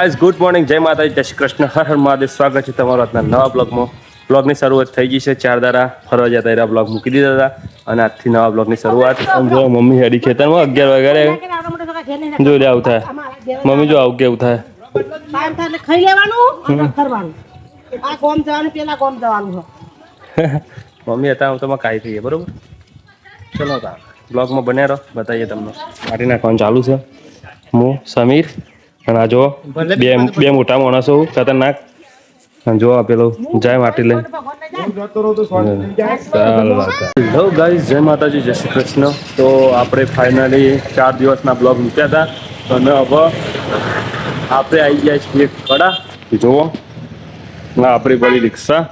Guys good morning જય માતાજી જય શ્રી કૃષ્ણ. હર હર મહાદેવ. સ્વાગત છે તમારો આજના નવા બ્લોગમાં. બ્લોગની શરૂઆત થઈ ગઈ છે ચાર દારા. ફરવા જતા એરા બ્લોગ મૂકી દીધા હતા. અને આજથી નવા બ્લોગની શરૂઆત. જો મમ્મી હેડી ખેતરમાં અગિયાર વાગ્યા જો લે આવું થાય. મમ્મી જો આવું કેવું થાય. ટાઈમ થાય એટલે ખાઈ લેવાનું ફરવાનું. આ કોમ જવાનું પેલા કોમ જવાનું મમ્મી હતા હું તમારે કાંઈ થઈએ બરોબર? ચલો તા. બ્લોગમાં બન્યા રહો બતાવીએ તમને. કાઢી નાખવાનું ચાલુ છે. હું સમીર. અને આ જો બે બે મોટા માણસો ખતરનાક. અને જો પેલો જાય માટી લઈને હેલો ગાઈઝ જય માતાજી જય શ્રી કૃષ્ણ. તો આપણે ફાઇનલી ચાર દિવસના બ્લોગ મૂક્યા હતા. અને હવે આપણે આવી ગયા છીએ કડા. જુઓ આપણી બધી રિક્ષા.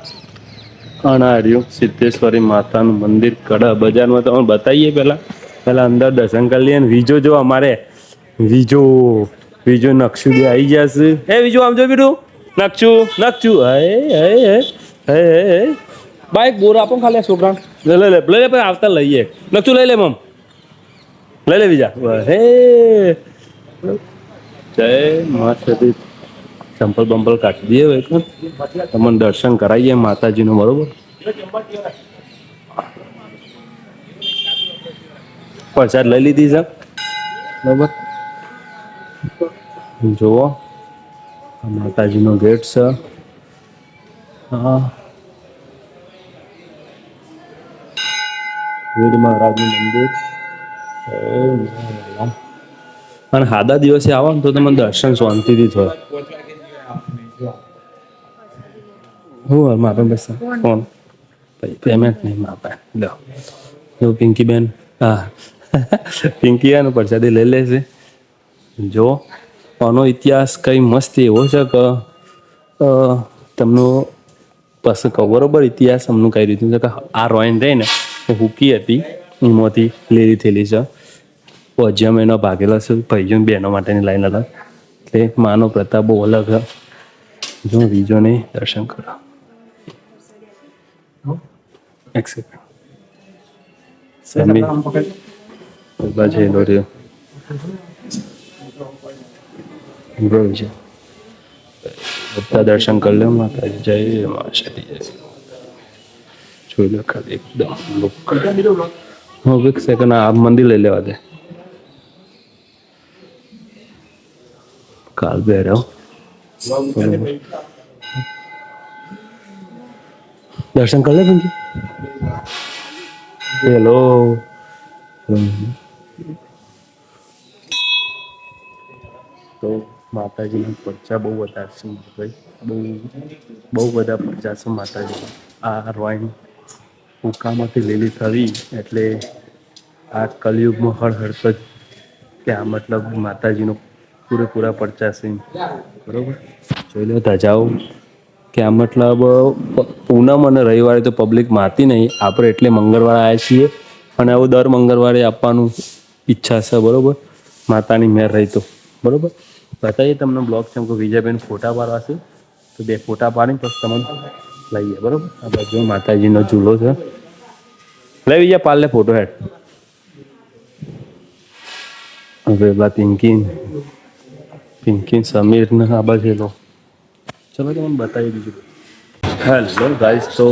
અણાર્યું સિદ્ધેશ્વરી માતાનું મંદિર કડા બજારમાં. તમે બતાવીએ પહેલાં. પહેલાં અંદર દર્શન કરી લઈએ ને વિજો જો અમારે. વિજો. વિજો નકશું બે આવી જશે. હે બીજું આમ જો બીડું નકશું નકશું. હે હે હે હે હે. બાઈક બોર આપો ખાલી આ લઈ લે લઈ લે પણ આવતા લઈએ નકશું લઈ લે મમ. લઈ લે બીજા. હે. જય મા ચંપલ બંપલ કાઢી દઈએ હવે તમને દર્શન કરાવીએ માતાજીનું બરોબર? પ્રસાદ લઈ લીધી સાહેબ બરોબર. જુઓ. માતાજીનો ગેટ છે. વીર મહારાજનું મંદિર. અને હાદા દિવસે આવો ને તો તમને દર્શન શાંતિથી થાય. હું માપે બસ. ફોન. પેમેન્ટ નહીં માપે લો જો પિંકી બેન હા. પિંકી એનું પ્રસાદી લઈ લેશે જો આનો ઇતિહાસ કંઈ મસ્ત એવો છે કે તમનો પછી કહું બરોબર ઇતિહાસ અમનું કઈ રીતનું છે કે આ રોઈન રહી ને એ હુકી હતી એમાંથી લીલી થયેલી છે. પજ્યમ એનો ભાગેલો છે ભાઈઓ બહેનો માટેની લાઈન અલગ. એટલે માનો પ્રતાપ બહુ અલગ જો બીજોને દર્શન કરો. એક સેકન્ડ સમી બાજુ એનો રહ્યો. બરોબર છે. બધા દર્શન કરી લો માતાજી. જય મા શક્તિ જય. જોઈ લો ખાલી એકદમ લુક હવે એક સેકન્ડ આ મંદિર લઈ લેવા દે. કાલ ભૈરવ દર્શન કરી લે પિંકી હેલો તો માતાજીના પરચા બહુ વધારે છે ભાઈ. બહુ બહુ બધા પરચા છે માતાજી આ રોઈન ઉકામાંથી લીલી થવી એટલે આ કલયુગમાં હળ હળતો જ કે આ મતલબ માતાજીનો પૂરેપૂરા પરચા છે. બરોબર? જોઈ લો ધજાઓ. કે આ મતલબ પૂનમ અને રવિવારે તો પબ્લિક માતી નહીં. આપણે એટલે મંગળવારે આવ્યા છીએ. અને આવું દર મંગળવારે આપવાનું ઈચ્છા છે, બરાબર? માતાની મેર રહી તો. બરોબર? બતાવીએ તમને બ્લોગ છે. કે વિજયબેન ફોટા પાડવાશે તો બે ફોટા પાડીને પછી તમને લઈએ, બરોબર? આ બાજુ માતાજીનો ઝૂલો છે. લઈ બીજા પાલ લે ફોટો હેડ. હવે પેલા પિંકીન પિંકીન સમીર ને આ બાજુ લો ચલો તમને બતાવી દીધું. હેલો ગાઈસ તો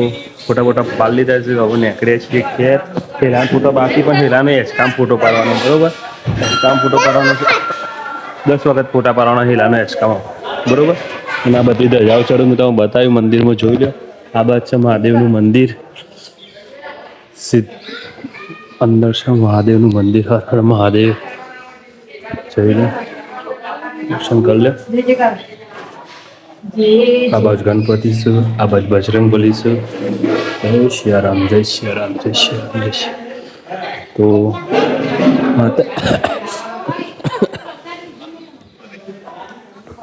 ફોટા ફોટા પાડી લીધા છે. હવે નીકળ્યા છીએ ખેર પહેલાં ફોટો બાકી પણ પહેલાંનો એસકામ ફોટો પાડવાનો, બરોબર? એસકામ ફોટો પાડવાનો છે. દસ વખત ફોટા પાડવાનો હેલાનો એસકામ બરોબર? અને આ બધી ધજાઓ ચડું, મેં તમે બતાવ્યું, મંદિરમાં જોઈ લો આ બાદ છે મહાદેવનું મંદિર. સિદ્ધ અંદર છે મહાદેવનું મંદિર. હર હર મહાદેવ. જઈ લો દર્શન કરી લે આ બાજુ ગણપતિ છે, આ બાજુ બજરંગ બલી છે. જય સિયારામ જય સિયારામ જય સિયારામ જય તો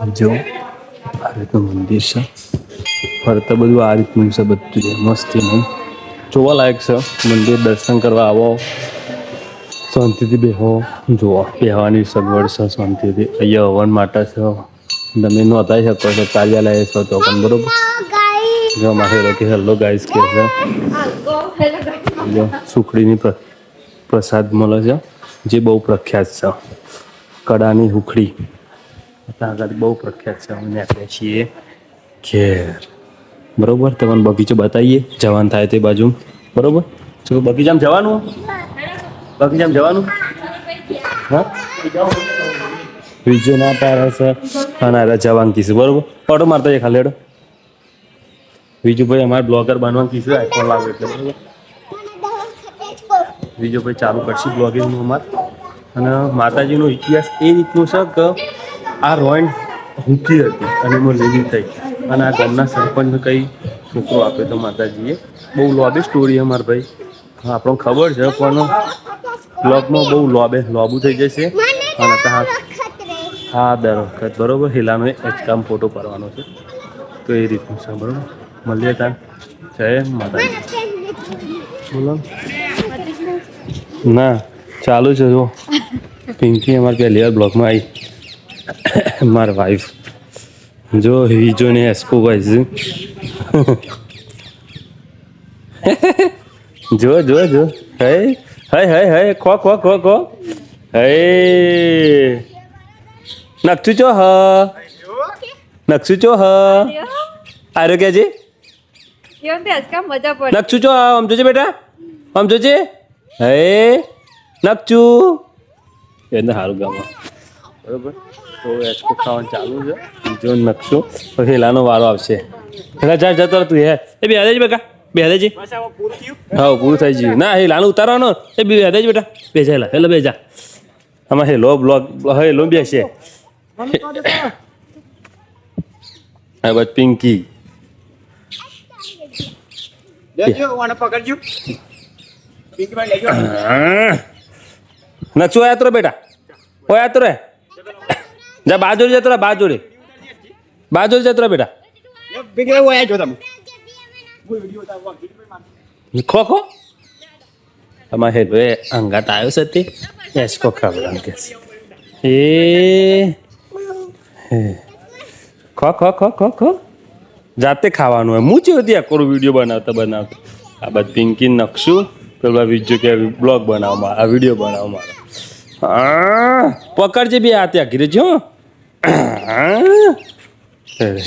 જો, આ રીતનું મંદિર છે. ફરતા બધું આ રીતનું છે બધું છે મસ્તીનું. જોવા લાયક છે. મંદિર દર્શન કરવા આવો. શાંતિથી બેહો. જુઓ, બેહવાની સગવડ છે શાંતિથી. અહીંયા હવન માટે છે. તમે નોંધાઈ શકો છો, કાર્યાલય છો તો પણ બરોબર? જો મારે કે હેલો ગાઈસ કે છે. જો, સુખડીની પ્રસાદ મળે છે. જે બહુ પ્રખ્યાત છે. કડાની હુખડી. ત્યાં આગળ બહુ પ્રખ્યાત છે અમને આપણે છીએ. ઘેર. બરોબર? તમને બગીચો બતાવીએ જવાનું થાય તે બાજુ. બરોબર? શું બગીચામાં જવાનું? બગીચામાં જવાનું? હા? બીજો ના પાડે છે. અને આ જવાનું કીધું. બરોબર? પડો મારતા છે ખાલી બીજું ભાઈ અમારે બ્લોગર બનવાનું કીધું આઈફોન લાવે એટલે બરોબર? બીજો ભાઈ ચાલુ કરશે બ્લોગિંગનું અમારે. અને માતાજીનો ઇતિહાસ એ રીતનું છે કે આ રોઈન હુકી હતી અને એમાં લીલી થઈ. અને આ ગામના સરપંચને કંઈ છોકરો આપ્યો તો માતાજીએ. બહુ લોબી સ્ટોરી અમારે ભાઈ. આપણને ખબર છે પણ બ્લોગમાં બહુ લોબે લોબુ થઈ જશે. અને ત્યાં હા. દર વખત. બરોબર હિલાનો એક કામ ફોટો પાડવાનો છે. તો એ રીતનું છે બરોબર. મળીએ ત્યાં જય માતાજી. બોલો. ના ચાલુ છે જો. પિંકી અમારે પહેલી વાર બ્લોગમાં આવી. મારા વાઈફ જો હિજો ને એસ્કો વાઈઝ જો જો જો. હે હે હે હે, ખો ખો ખો ખો. હે. નકચુ ચો હ? નકચુ ચો હ? આરો કે જી? નકચુ ચો આમ જોજે બેટા. આમ જોજે હે. નકચુ એને સારું ગામમાં બરોબર? તો એચકો ખાવાનું ચાલુ છે. બીજો નકશો. પછી લાનો વારો આવશે. હેલા જા જતો તું હે. એ બે હાલે બેટા. બે હાલે જી હા પૂરું થઈ ગયું. ના એ લાનો ઉતારવાનો. એ બે હાલે બેટા. બે જા હેલા. બે જા. આમાં હેલો બ્લોગ હેલો બેસે હા બસ. પિંકી. પકડજો. લેજો. નકશો યાત્રો બેટા. ઓ યાત્રો રે. જા બાજુરી જતરા બાજુરી બાજુરી જતરા બેટા. જો તમે. ખો ખો. તમારે હેલો એ અંગાત આવ્યો છે તે. એસકો ખબર કે. એ. હે. ખો ખો ખો ખો ખો. જાતે ખાવાનું હોય. હું ચેવું ત્યાં કરું વીડિયો બનાવતા બનાવતા. આ બધ પિંકી નકશું. પેલા બીજું કે બ્લોગ બનાવો મારો આ વીડિયો બનાવો મારો હા પકડજે બે આ ત્યાં ઘીરે જો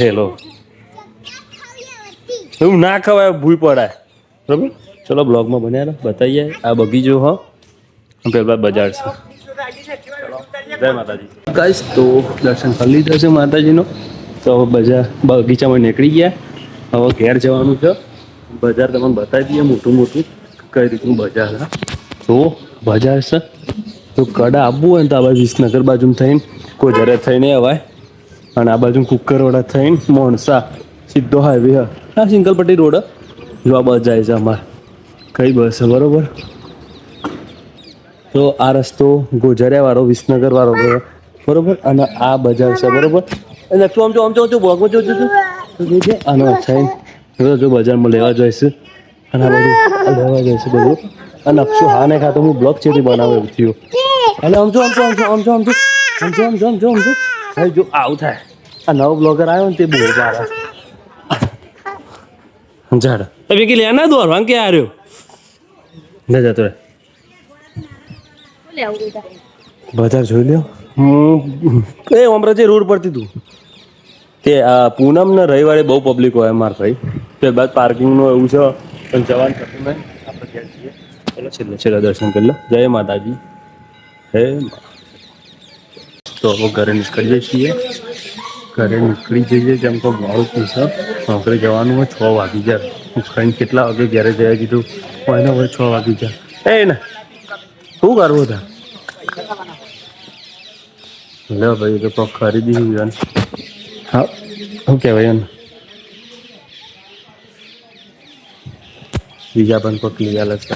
હેલો. એવું ના ખવાય, ભૂઈ પડાય. બરાબર? ચલો, બ્લોગમાં બન્યા બતાવીએ. આ બગીચો, હો. પેલા બજાર છે. જય માતાજી. કઈશ તો દર્શન કરી લીધા છે માતાજીનો. તો હવે બજાર, બગીચામાં નીકળી ગયા. હવે ઘેર જવાનું છે. બજાર તમને બતાવી દઈએ મોટું મોટું કઈ રીતનું બજાર છે. તો બજાર છે. તો કડા આવવું હોય ને તો આ બાજુ વિસનગર બાજુ થઈને કોઈ થઈને અવાય અને આ બાજુ કુકરવાડા થઈને મોણસા સીધો હાઈવે હ. હા સિંગલપટ્ટી રોડ જોવા બસ જાય છે અમારે. કઈ બસ છે બરોબર? તો આ રસ્તો ગોજરિયાવાળો, વિસનગરવાળો બરોબર? અને આ બજાર છે, બરોબર? એટલે તું આમ જો આમ જો જો. આનો અચ્છા જો બજારમાં લેવા જઈશું. અને લેવા જઈશું બધું અને અક્ષુ, હા ને ખાતો હું બ્લોક છે બનાવે થયું. એટલે આમ આમ જો આમ જો આમ જો આમ જો. આમ જો આમ જો આમ જો આવું થાય આ નવો બ્લોગર આવ્યો ને તે બહુ સારા. ઝાડ એ ભેગી લે ના દોર વાંકે આ રહ્યો. ને જતો રે બજાર જોઈ લ્યો. હું એ અમરાજી રોડ પરથી તું. તે આ પૂનમ ને રવિવારે બહુ પબ્લિક હોય માર ભાઈ. ત્યારબાદ પાર્કિંગનું એવું છે. પણ જવાનું થતું નહીં આપણે જઈએ. ચલો છેલ્લે છેલ્લે દર્શન કરી લો. જય માતાજી. હે. તો હવે ઘરે નીકળીએ છીએ. ઘરે નીકળી જઈએ જેમ કે મારું પૂછો નોકરી જવાનું હોય છ વાગી જાય. ખાઈને કેટલા વાગે ઘરે જયા કીધું કોઈને હવે છ વાગી જાય. એ ને, શું કરવું હતા લે ભાઈ તો ખરીદી હા, શું કહેવાય એમ? બીજા પણ લઈ આલે છે.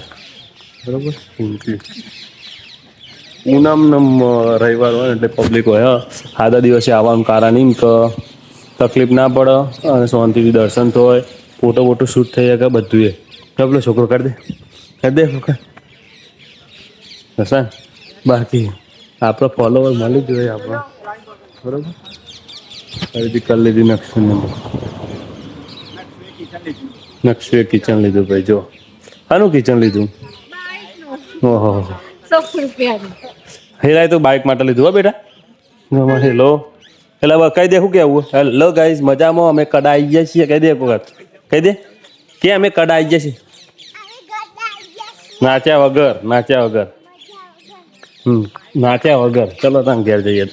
બરોબર? થેન્ક પૂનમ ને મ- રવિવાર હોય એટલે પબ્લિક હોય આધા દિવસે આવવાનું કારણ એમ કે તકલીફ ના પડે અને શાંતિથી દર્શન થાય ફોટો ફોટો શૂટ થઈ જાય બધું એ પેલો છોકરો કરી દે. કરી દે હશે હસન. બાકી આપણો ફોલોવર મળી જોઈએ આપણો. બરોબર? ખરીદી કરી લીધી નકશું નકશું એ કિચન લીધું ભાઈ જો. આનું કિચન લીધું? ઓહો. સો હેરાય તો બાઇક માટે લીધું હો બેટા. હેલો. એટલે કહી દે શું કેવું હેલો ગાઈઝ મજામાં? અમે કડા આવી ગયા છીએ. કહી દે એક વખત. કહી દે. કે અમે કડા આવી ગયા છીએ? નાચ્યા વગર નાચ્યા વગર. હમ નાચ્યા વગર. ચલો તમે ઘેર જઈએ.